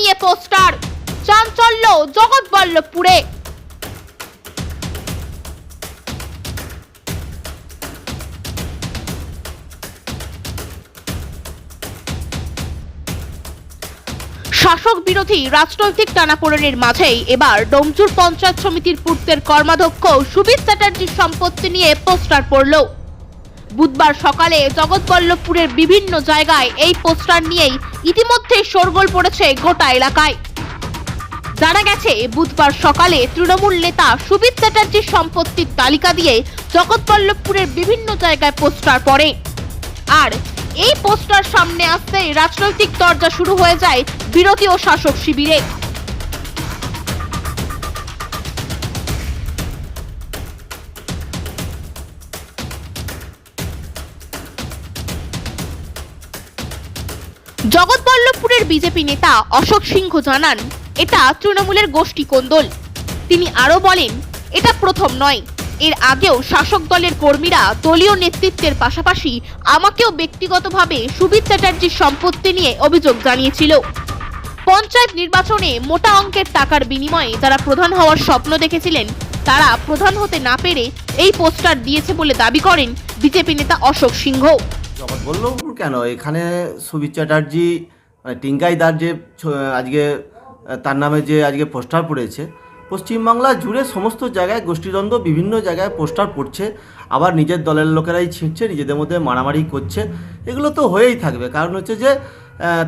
নিয়ে পোস্টার। চাঞ্চল্য জগৎবল্লভপুরে। শাসক বিরোধী রাজনৈতিক টানাপোড়েনের মাঝেই এবার ডোমজুর পঞ্চায়েত সমিতির পূর্তের কর্মাধ্যক্ষ সুবিত চ্যাটার্জির সম্পত্তি নিয়ে পোস্টার পড়ল। বুধবার সকালে জগৎবল্লভপুরের বিভিন্ন জায়গায় এই পোস্টার নিয়েই ইতিমধ্যে শোরগোল পড়েছে গোটা এলাকায়। জানা গেছে, বুধবার সকালে তৃণমূল নেতা সুবিত চ্যাটার্জির সম্পত্তির তালিকা দিয়ে জগৎবল্লভপুরের বিভিন্ন জায়গায় পোস্টার পড়ে। আর এই পোস্টার সামনে আসতেই রাজনৈতিক দরজা শুরু হয়ে যায় বিরোধী ও শাসক শিবিরে। জগৎবল্লভপুরের বিজেপি নেতা অশোক সিংহ জানান, এটা তৃণমূলের গোষ্ঠী কোন্দল। তিনি আরও বলেন, এটা প্রথম নয়। এর আগেও শাসক দলের কর্মীরা দলীয় নেতৃত্বের পাশাপাশি আমাকেও ব্যক্তিগতভাবে সুবিত চ্যাটার্জির সম্পত্তি নিয়ে অভিযোগ জানিয়েছিল। পঞ্চায়েত নির্বাচনে মোটা অঙ্কের টাকার বিনিময়ে যারা প্রধান হওয়ার স্বপ্ন দেখেছিলেন, তারা প্রধান হতে না পেরে এই পোস্টার দিয়েছে বলে দাবি করেন বিজেপি নেতা অশোক সিংহ। জগৎবল্লভপুর কেন? এখানে সুবিত চ্যাটার্জি মানে টিঙ্কাইদার যে ছ- আজকে, তার নামে যে আজকে পোস্টার পড়েছে, পশ্চিমবাংলা জুড়ে সমস্ত জায়গায় গোষ্ঠীদ্বন্দ্ব বিভিন্ন জায়গায় পোস্টার পড়ছে, আবার নিজের দলের লোকেরাই ছিঁড়ছে, নিজেদের মধ্যে মারামারি করছে, এগুলো তো হয়েই থাকবে। কারণ হচ্ছে যে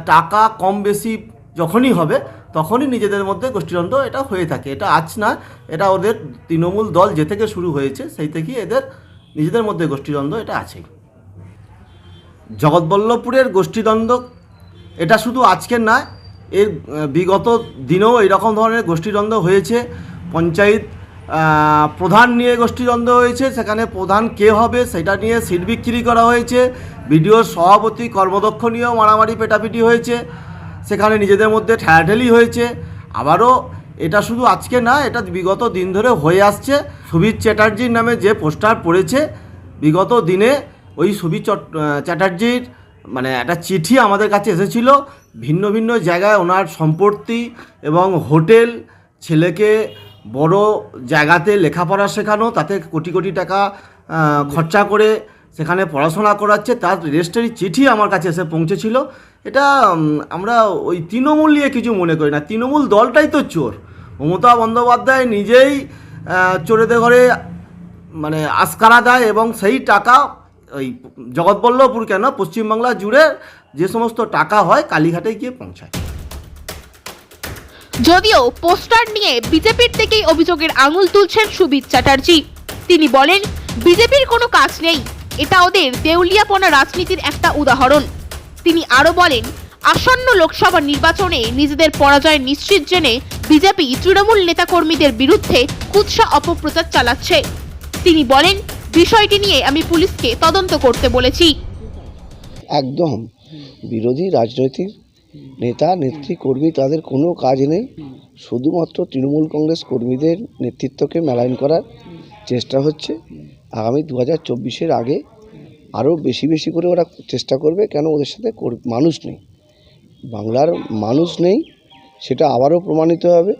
টাকা কম বেশি যখনই হবে, তখনই নিজেদের মধ্যে গোষ্ঠীদ্বন্দ্ব এটা হয়ে থাকে। এটা আজ না, এটা ওদের তৃণমূল দল যে থেকে শুরু হয়েছে, সেই থেকেই এদের নিজেদের মধ্যে গোষ্ঠীদ্বন্দ্ব এটা আছেই। জগৎবল্লভপুরের গোষ্ঠীদ্বন্দ্ব, এটা শুধু আজকের নয়, এর বিগত দিনেও এরকম ধরনের গোষ্ঠীদ্বন্দ্ব হয়েছে। পঞ্চায়েত প্রধান নিয়ে গোষ্ঠীদ্বন্দ্ব হয়েছে, সেখানে প্রধান কে হবে সেটা নিয়ে সিট বিক্রি করা হয়েছে। বিডিওর সভাপতি, কর্মদক্ষ নিয়েও মারামারি পেটাপিটি হয়েছে। সেখানে নিজেদের মধ্যে ঠেলাঠেলি হয়েছে। আবারও এটা শুধু আজকে না, এটা বিগত দিন ধরে হয়ে আসছে। সুবিত চ্যাটার্জির নামে যে পোস্টার পড়েছে, বিগত দিনে ওই সুবি চ্যাটার্জির মানে একটা চিঠি আমাদের কাছে এসেছিল, ভিন্ন ভিন্ন জায়গায় ওনার সম্পত্তি এবং হোটেল, ছেলেকে বড় জায়গাতে লেখাপড়া শেখানো, তাতে কোটি কোটি টাকা খরচা করে সেখানে পড়াশোনা করাচ্ছে, তার রেজিস্ট্রি চিঠি আমার কাছে এসে পৌঁছেছিল। এটা আমরা ওই তৃণমূল নিয়ে কিছু মনে করি না, তৃণমূল দলটাই তো চোর। মমতা বন্দ্যোপাধ্যায় নিজেই চোরেদের ঘরে মানে আস্কারা দেয় এবং সেই টাকা ওই জগৎবল্লভপুর কেন? পশ্চিমবাংলা জুড়ে যে সমস্ত টাকা হয়, কালীঘাটে গিয়ে পৌঁছায়। যদিও পোস্টার নিয়ে বিজেপির থেকেই অভিযোগের আঙুল তুলছেন সুবিত চ্যাটার্জি। তিনি বলেন, বিজেপির কোনো কাজ নেই। এটা ওদের দেউলিয়াপনা রাজনীতির একটা উদাহরণ। তিনি আরও বলেন, আসন্ন লোকসভা নির্বাচনে নিজেদের পরাজয় নিশ্চিত জেনে বিজেপি তৃণমূল নেতাকর্মীদের বিরুদ্ধে কুৎসা অপপ্রচার চালাচ্ছে। তিনি বলেন বিষয়টি নিয়ে আমি পুলিশকে তদন্ত করতে বলেছি। একদম। বিরোধী রাজনৈতিক নেতা, নেত্রী, কর্মী, তাদের কোনো কাজ নেই। শুধুমাত্র তৃণমূল কংগ্রেস কর্মীদের নেতৃত্বকে মেলাইন করার চেষ্টা হচ্ছে। আগামী দু হাজার চব্বিশের আগে আরও বেশি বেশি করে ওরা চেষ্টা করবে, কেন ওদের সাথে মানুষ নেই। বাংলার মানুষ নেই, সেটা আবারও প্রমাণিত হবে।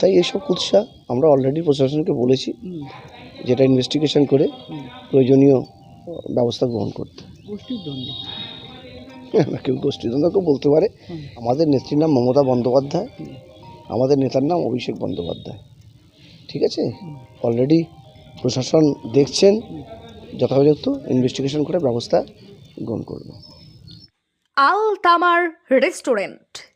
তাই এসব উৎসাহ আমরা অলরেডি প্রশাসনকে বলেছি। যেটা ইনভেস্টিগেশন করে প্রয়োজনীয় ব্যবস্থা গ্রহণ করতে। কেউ গোষ্ঠীদ্বন্দ্ব কেউ বলতে পারে। আমাদের নেত্রীর নাম মমতা বন্দ্যোপাধ্যায় আমাদের নেতার নাম অভিষেক বন্দ্যোপাধ্যায়। ঠিক আছে? অলরেডি প্রশাসন দেখছেন যথাযথ ইনভেস্টিগেশন করে ব্যবস্থা গ্রহণ করবে। আল তামার রেস্টুরেন্ট।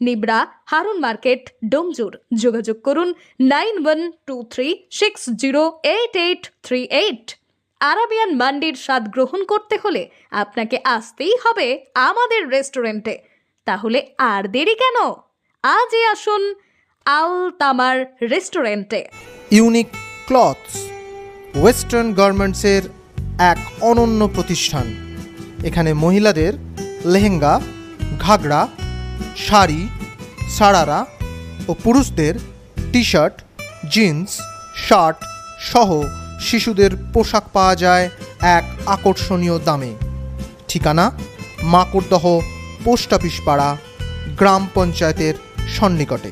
নিবড়া হারুন মার্কেট, ডোমজুর। যোগাযোগ করুন nine one two three six zero eight eight three eight. Arabian মান্ডির স্বাদ গ্রহণ করতে হলে আপনাকে আসতেই হবে আমাদের রেস্টুরেন্টে। তাহলে আর দেরি কেন? আজই আসুন আল তামার রেস্টুরেন্টে। ইউনিক ক্লথস, ওয়েস্টার্ন গার্মেন্টসের এক অনন্য প্রতিষ্ঠান। এখানে মহিলাদের লেহেঙ্গা, ঘাগরা শাড়ি, সারারা ও পুরুষদের টি শার্ট জিন্স, শার্ট সহ শিশুদের পোশাক পাওয়া যায় এক আকর্ষণীয় দামে। ঠিকানা? মাকড়দহ, পোস্ট অফিস পাড়া, গ্রাম পঞ্চায়েতের সন্নিকটে।